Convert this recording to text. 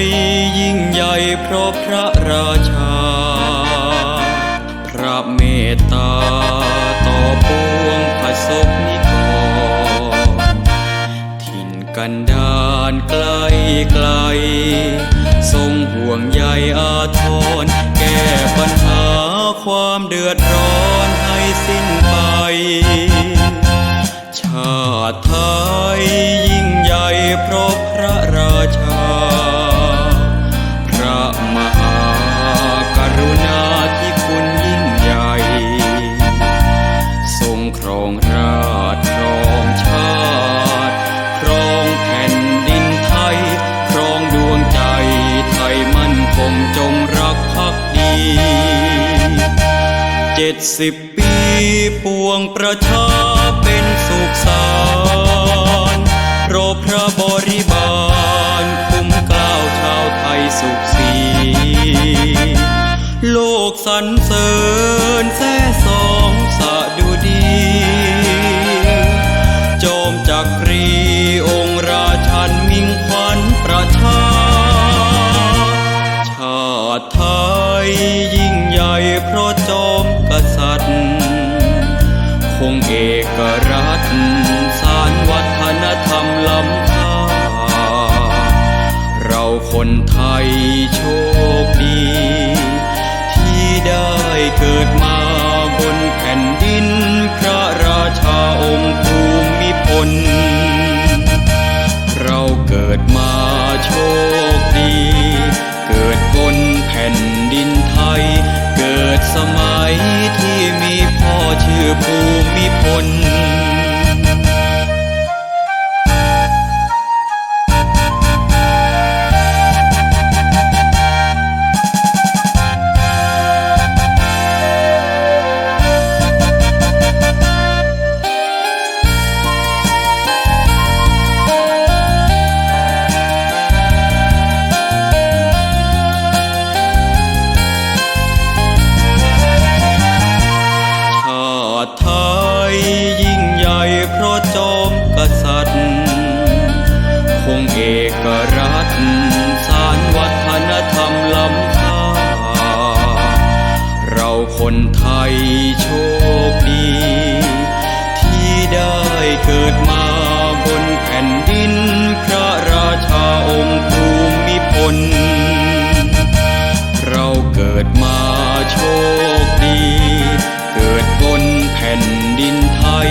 ยยิ่งใหญ่เพราะพระราชา พระเมตตาต่อปวงผระศนิกรถิ่นกันดานไกลไกล ทรงห่วงใยอาทร แก้ปัญหาความเดือดร้อนให้สิ้นไป ชาติ องราชครองชาติครองแผ่นดินไทย ครองดวงใจไทยมั่นคงจงรักภักดีเจ็ดสิบปีปวงประชาเป็นสุขสารรบพระบริบาลคุ้มกล้าวชาวไทยสุขสี โลกสรรเสริญ งเอกรัฐสารวัฒนธรรมล้ำค่า เราคนไทยโชคดี ที่ได้เกิดมาบนแผ่นดิน พระราชาองค์ภูมิพล เราเกิดมาโชคดี เกิดบนแผ่นดินไทย เกิดสมัยที่มีพ่อชื่อภู มิพ เอกรัฐสารวัฒนธรรมล้ำค่า เราคนไทยโชคดี ที่ได้เกิดมาบนแผ่นดิน พระราชาองค์ภูมิพล เราเกิดมาโชคดี เกิดบนแผ่นดินไทย